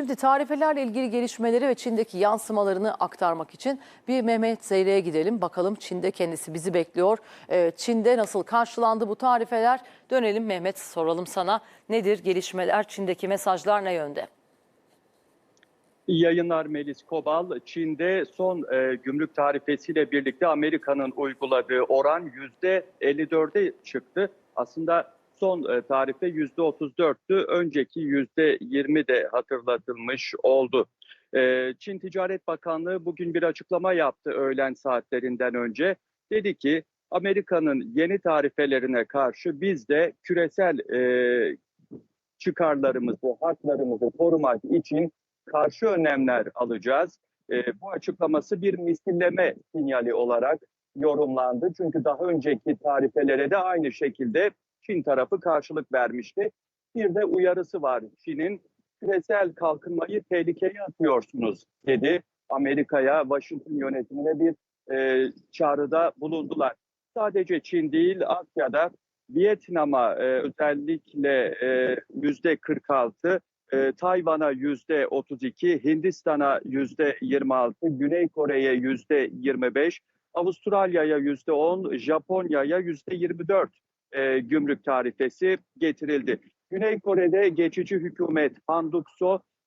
Şimdi tarifelerle ilgili gelişmeleri ve Çin'deki yansımalarını aktarmak için bir Mehmet Zeyre'ye gidelim. Bakalım Çin'de kendisi bizi bekliyor. Ee, Çin'de nasıl karşılandı bu tarifeler? Dönelim Mehmet soralım sana. Nedir gelişmeler? Çin'deki mesajlar ne yönde? Yayınlar Melis Kobal. Çin'de son e, gümrük tarifesiyle birlikte Amerika'nın uyguladığı oran %54'e çıktı. Aslında son e, tarife %34'tü. Önceki %20 de hatırlatılmış oldu. E, Çin Ticaret Bakanlığı bugün bir açıklama yaptı öğlen saatlerinden önce. Dedi ki Amerika'nın yeni tarifelerine karşı biz de küresel e, çıkarlarımızı, haklarımızı korumak için karşı önlemler alacağız. E, bu açıklaması bir misilleme sinyali olarak yorumlandı. Çünkü daha önceki tarifelere de aynı şekilde Çin tarafı karşılık vermişti. Bir de uyarısı var Çin'in küresel kalkınmayı tehlikeye atıyorsunuz dedi. Amerika'ya, Washington yönetimine bir e, çağrıda bulundular. Sadece Çin değil Asya'da Vietnam'a e, özellikle e, yüzde 46, e, Tayvan'a yüzde 32, Hindistan'a yüzde 26, Güney Kore'ye yüzde 25, Avustralya'ya yüzde 10, Japonya'ya yüzde 24 e, gümrük tarifesi getirildi. Güney Kore'de geçici hükümet Han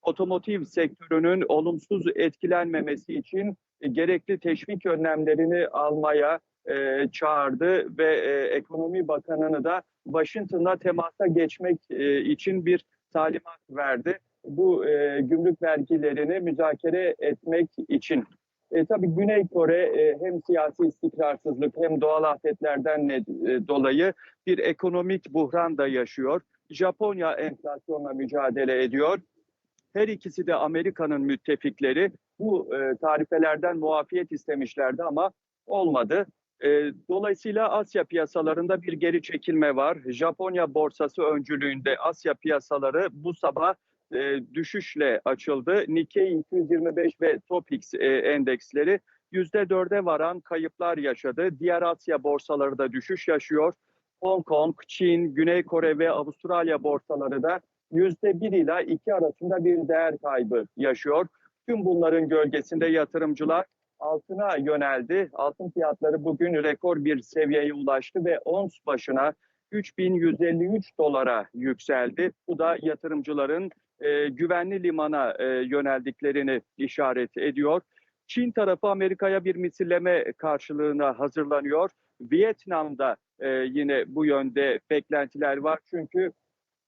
otomotiv sektörünün olumsuz etkilenmemesi için gerekli teşvik önlemlerini almaya e, çağırdı ve e, Ekonomi Bakanı'nı da Washington'la temasa geçmek e, için bir talimat verdi. Bu e, gümrük vergilerini müzakere etmek için. E, tabii Güney Kore e, hem siyasi istikrarsızlık hem doğal afetlerden e, dolayı bir ekonomik buhran da yaşıyor. Japonya enflasyonla mücadele ediyor. Her ikisi de Amerika'nın müttefikleri. Bu e, tarifelerden muafiyet istemişlerdi ama olmadı. E, dolayısıyla Asya piyasalarında bir geri çekilme var. Japonya borsası öncülüğünde Asya piyasaları bu sabah e, düşüşle açıldı. Nikkei 225 ve Topix e, endeksleri %4'e varan kayıplar yaşadı. Diğer Asya borsaları da düşüş yaşıyor. Hong Kong, Çin, Güney Kore ve Avustralya borsaları da %1 ila 2 arasında bir değer kaybı yaşıyor. Tüm bunların gölgesinde yatırımcılar altına yöneldi. Altın fiyatları bugün rekor bir seviyeye ulaştı ve ons başına 3153 dolara yükseldi. Bu da yatırımcıların e, güvenli limana e, yöneldiklerini işaret ediyor. Çin tarafı Amerika'ya bir misilleme karşılığına hazırlanıyor. Vietnam'da e, yine bu yönde beklentiler var. Çünkü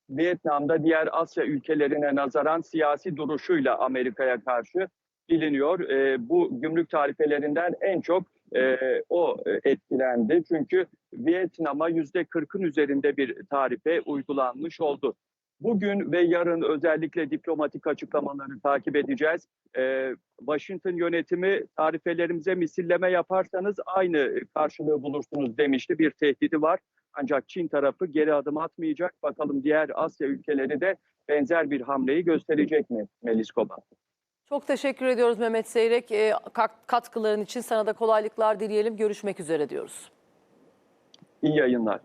Vietnam'da diğer Asya ülkelerine nazaran siyasi duruşuyla Amerika'ya karşı biliniyor. E, bu gümrük tarifelerinden en çok e, o etkilendi. Çünkü Vietnam'a yüzde 40'ın üzerinde bir tarife uygulanmış oldu. Bugün ve yarın özellikle diplomatik açıklamaları takip edeceğiz. E, Washington yönetimi tarifelerimize misilleme yaparsanız aynı karşılığı bulursunuz demişti. Bir tehdidi var. Ancak Çin tarafı geri adım atmayacak. Bakalım diğer Asya ülkeleri de benzer bir hamleyi gösterecek mi Melis Koban? Çok teşekkür ediyoruz Mehmet Zeyrek. Ee, kat- katkıların için sana da kolaylıklar dileyelim. Görüşmek üzere diyoruz. İyi yayınlar.